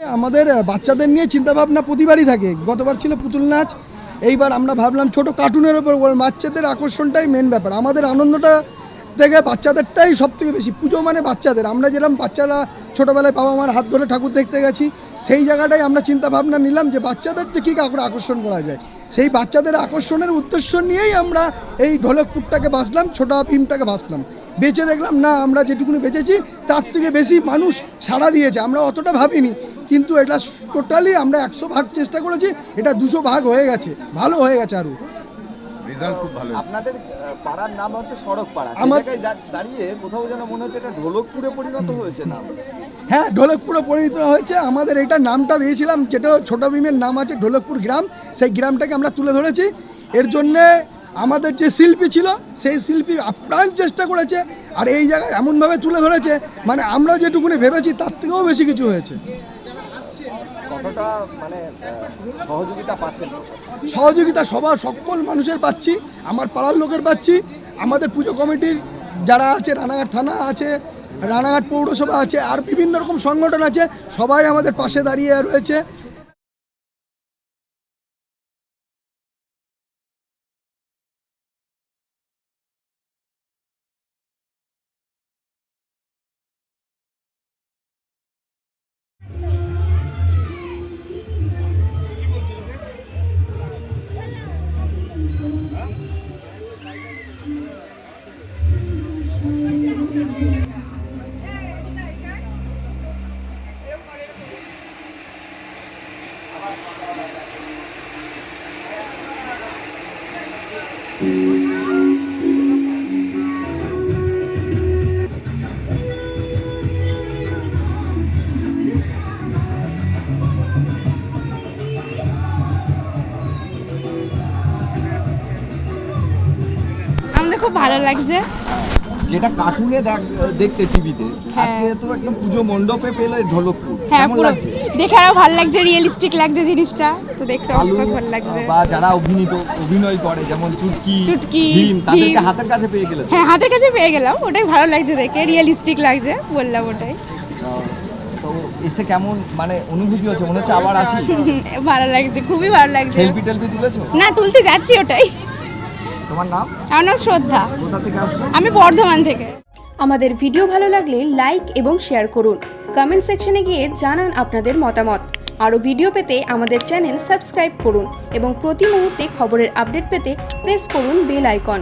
আমাদের বাচ্চাদের নিয়ে চিন্তাভাবনা প্রতিবারই থাকে। গতবার ছিল পুতুল নাচ, এইবার আমরা ভাবলাম ছোট কার্টুনের ওপর বাচ্চাদের আকর্ষণটাই মেন ব্যাপার। আমাদের আনন্দটা থেকে বাচ্চাদেরটাই সব থেকে বেশি। পুজো মানে বাচ্চাদের। আমরা যেরকম বাচ্চারা ছোটোবেলায় বাবা মার হাত ধরে ঠাকুর দেখতে গেছি, সেই জায়গাটাই আমরা চিন্তা ভাবনা নিলাম যে বাচ্চাদের যে কী আকর্ষণ করা যায়। সেই বাচ্চাদের আকর্ষণের উদ্দেশ্য নিয়েই আমরা এই ঢোলকপুরটাকে বাঁচলাম ছোটা ভীমটাকে বাঁচলাম বেঁচে দেখলাম, না, আমরা যেটুকুনি বেঁচেছি, তার থেকে বেশি মানুষ সাড়া দিয়েছে, আমরা অতটা ভাবিনি। কিন্তু এটা টোটালি আমরা একশো ভাগ চেষ্টা করেছি, এটা দুশো ভাগ হয়ে গেছে, ভালো হয়ে গেছে আরও। রেজাল্ট খুব ভালো আপনাদের পাড়ার নাম হচ্ছে সড়ক পাড়া আমার- দাঁড়িয়ে কোথাও যেন মনে হচ্ছে এটা ঢোলকপুরে পরিণত হয়েছে নাম। হ্যাঁ ঢোলকপুরে পরিণত হয়েছে। আমাদের এটা নামটা দিয়েছিলাম যেটা ছোট ভীমের নাম আছে ঢোলকপুর গ্রাম। সেই গ্রামটাকে আমরা তুলে ধরেছি। এর জন্যে আমাদের যে শিল্পী ছিল সেই শিল্পী আপ্রাণ চেষ্টা করেছে আর এই জায়গায় এমনভাবে তুলে ধরেছে মানে আমরা যেটুকুনি ভেবেছি তার থেকেও বেশি কিছু হয়েছে। কতটা মানে সহযোগিতা পাচ্ছেন? সহযোগিতা সবার, সকল মানুষের পাচ্ছি, আমার পাড়ার লোকের পাচ্ছি, আমাদের পুজো কমিটির যারা আছে, রানাঘাট থানা আছে, রানাঘাট পৌরসভা আছে, আর বিভিন্ন রকম সংগঠন আছে, সবাই আমাদের পাশে দাঁড়িয়ে রয়েছে। খুব ভালো লাগছে। যেটা কার্টুনে দেখতে টিভিতে হ্যাঁ। আজকে তো একদম পুজো মণ্ডপে পেলে ঢোলকপুর। হ্যাঁ কেমন লাগছে? দেখে আরও ভালো লাগছে রিয়েলিস্টিক লাগছে জিনিসটা। তো দেখতে অফকোর্স ভালো লাগছে। বা যারা অভিনীত অভিনয় করে যেমন চুটকি চুটকি, তাদেরকে হাতের কাছে পেয়ে গেলে হ্যাঁ হাতের কাছে পেয়ে গেলাম ওটাই ভালো লাগছে দেখে রিয়েলিস্টিক লাগছে বললাম ওটাই। তো এসে কেমন মানে অনুভূতি হচ্ছে? মনে হচ্ছে আবার আসি? ভালো লাগছে খুবই ভালো লাগছে। সেলফি টেলফি তুলেছো? না তুলতে যাচ্ছি ওটাই। তোমার নাম? আমার নাম শ্রদ্ধা। কোথা থেকে আসছো? আমি বর্ধমান থেকে। আমাদের ভিডিও ভালো লাগলে লাইক এবং শেয়ার করুন। কমেন্ট সেকশনে গিয়ে জানান আপনাদের মতামত। আরও ভিডিও পেতে আমাদের চ্যানেল সাবস্ক্রাইব করুন এবং প্রতি মুহূর্তে খবরের আপডেট পেতে প্রেস করুন বেল আইকন।